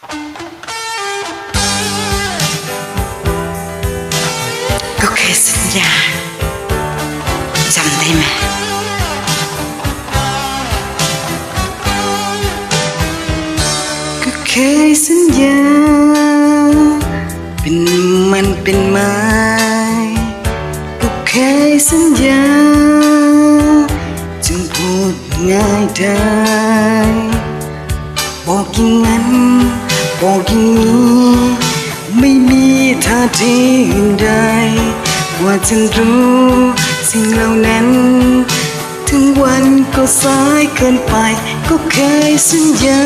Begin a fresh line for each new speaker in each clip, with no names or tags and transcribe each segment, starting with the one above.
ก็เคยสัญญาจำได้ไหมก็เคยสัญญา เป็นมันเป็นไม้ก็เคยสัญญาจึงพูดง่ายได้บอกอย่างนั้น บอกอย่างนี้ไม่มีท่าทีอื่นใดว่าฉันรู้สิ่งเหล่านั้น ถึงวันก็สายเกินไป ก็เคยสัญญา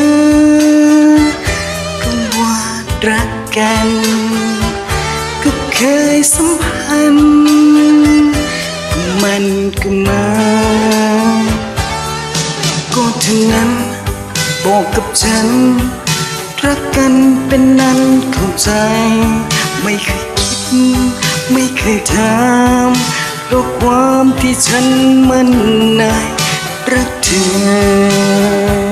ก็ว่ารักกัน ก็เคยสัมพันธ์มันก็มาก็เท่านั้นบอกกับฉัน เป็นนั้นเข้าใจ ไม่เคยคิด ไม่เคยถามเพราะความที่ฉันมันนายรักเธอ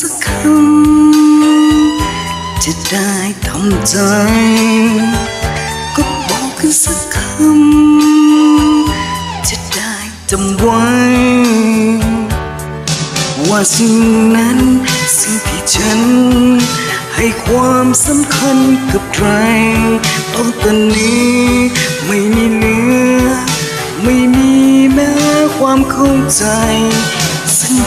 สักคำจะได้ทำใจ ก็บอกกันสักคำจะได้จำไว้ว่าสิ่งนั้นสิ่งที่ฉัน ให้ความสำคัญกับใครตอนตอนนี้ไม่มีเหลือ ไม่มีแม้ความเข้าใจ สั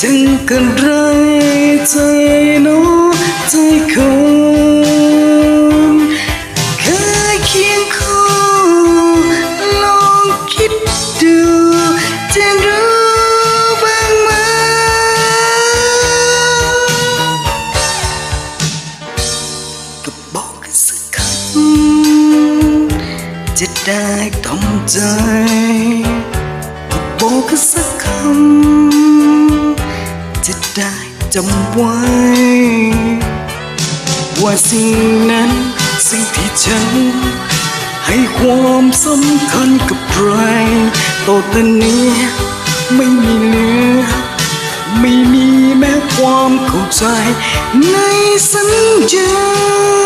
นจึงกันไรใจโน้ใจคนเคยเคียงคู่ลองคิดดูจะรู้บ้างไหมก็บอกกันสักคำจะได้ทำใจก็บอกกันสักคำ ได้จำไว้ ว่าสิ่งนั้นสิ่งที่ฉัน ให้ความสำคัญกับใครต่อแต่นี้ไม่มีเหลือ ไม่มีแม้ความเข้าใจในสัญญา